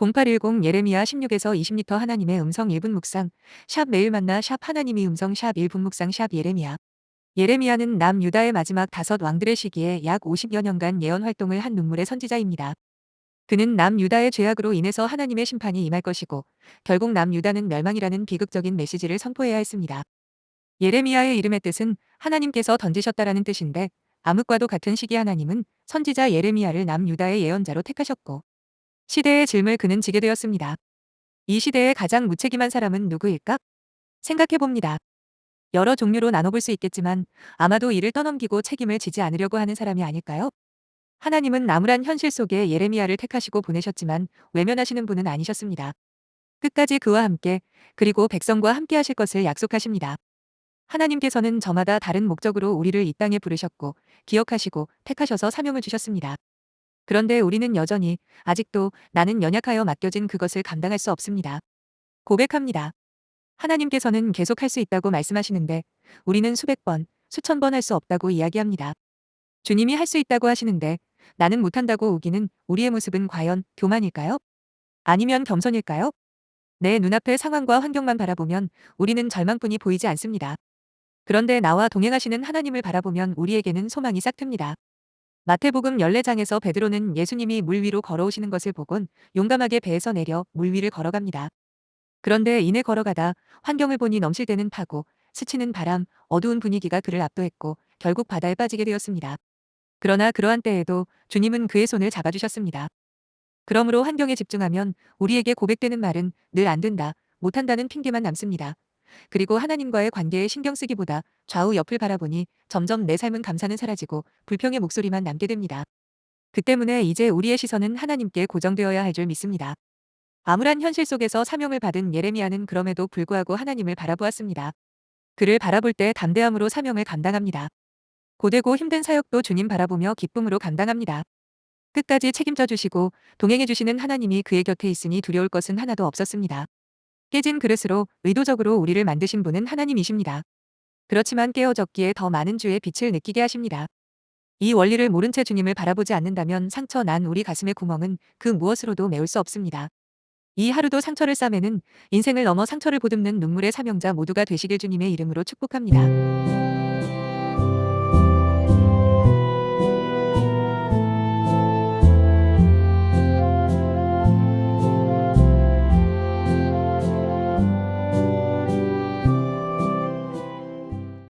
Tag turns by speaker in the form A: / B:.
A: 0810 예레미야 16에서 20리터 하나님의 음성 1분 묵상 샵 매일 만나 샵 하나님이 음성 샵 1분 묵상 샵 예레미야 예레미야는 남유다의 마지막 다섯 왕들의 시기에 약 50여 년간 예언 활동을 한 눈물의 선지자입니다. 그는 남유다의 죄악으로 인해서 하나님의 심판이 임할 것이고 결국 남유다는 멸망이라는 비극적인 메시지를 선포해야 했습니다. 예레미야의 이름의 뜻은 하나님께서 던지셨다라는 뜻인데 암흑과도 같은 시기 하나님은 선지자 예레미야를 남유다의 예언자로 택하셨고 시대의 짐을 그는 지게 되었습니다. 이 시대의 가장 무책임한 사람은 누구일까? 생각해 봅니다. 여러 종류로 나눠볼 수 있겠지만 아마도 이를 떠넘기고 책임을 지지 않으려고 하는 사람이 아닐까요? 하나님은 암울한 현실 속에 예레미야를 택하시고 보내셨지만 외면하시는 분은 아니셨습니다. 끝까지 그와 함께 그리고 백성과 함께 하실 것을 약속하십니다. 하나님께서는 저마다 다른 목적으로 우리를 이 땅에 부르셨고 기억하시고 택하셔서 사명을 주셨습니다. 그런데 우리는 여전히 아직도 나는 연약하여 맡겨진 그것을 감당할 수 없습니다. 고백합니다. 하나님께서는 계속 할 수 있다고 말씀하시는데 우리는 수백 번, 수천 번 할 수 없다고 이야기합니다. 주님이 할 수 있다고 하시는데 나는 못한다고 우기는 우리의 모습은 과연 교만일까요? 아니면 겸손일까요? 내 눈앞의 상황과 환경만 바라보면 우리는 절망뿐이 보이지 않습니다. 그런데 나와 동행하시는 하나님을 바라보면 우리에게는 소망이 싹 틉니다. 마태복음 14장에서 베드로는 예수님이 물 위로 걸어오시는 것을 보곤 용감하게 배에서 내려 물 위를 걸어갑니다. 그런데 이내 걸어가다 환경을 보니 넘실대는 파고 스치는 바람, 어두운 분위기가 그를 압도했고 결국 바다에 빠지게 되었습니다. 그러나 그러한 때에도 주님은 그의 손을 잡아주셨습니다. 그러므로 환경에 집중하면 우리에게 고백되는 말은 늘 안 된다, 못한다는 핑계만 남습니다. 그리고 하나님과의 관계에 신경 쓰기보다 좌우 옆을 바라보니 점점 내 삶은 감사는 사라지고 불평의 목소리만 남게 됩니다. 그 때문에 이제 우리의 시선은 하나님께 고정되어야 할 줄 믿습니다. 암울한 현실 속에서 사명을 받은 예레미야는 그럼에도 불구하고 하나님을 바라보았습니다. 그를 바라볼 때 담대함으로 사명을 감당합니다. 고되고 힘든 사역도 주님 바라보며 기쁨으로 감당합니다. 끝까지 책임져 주시고 동행해 주시는 하나님이 그의 곁에 있으니 두려울 것은 하나도 없었습니다. 깨진 그릇으로 의도적으로 우리를 만드신 분은 하나님이십니다. 그렇지만 깨어졌기에 더 많은 주의 빛을 느끼게 하십니다. 이 원리를 모른 채 주님을 바라보지 않는다면 상처 난 우리 가슴의 구멍은 그 무엇으로도 메울 수 없습니다. 이 하루도 상처를 싸매는 인생을 넘어 상처를 보듬는 눈물의 사명자 모두가 되시길 주님의 이름으로 축복합니다.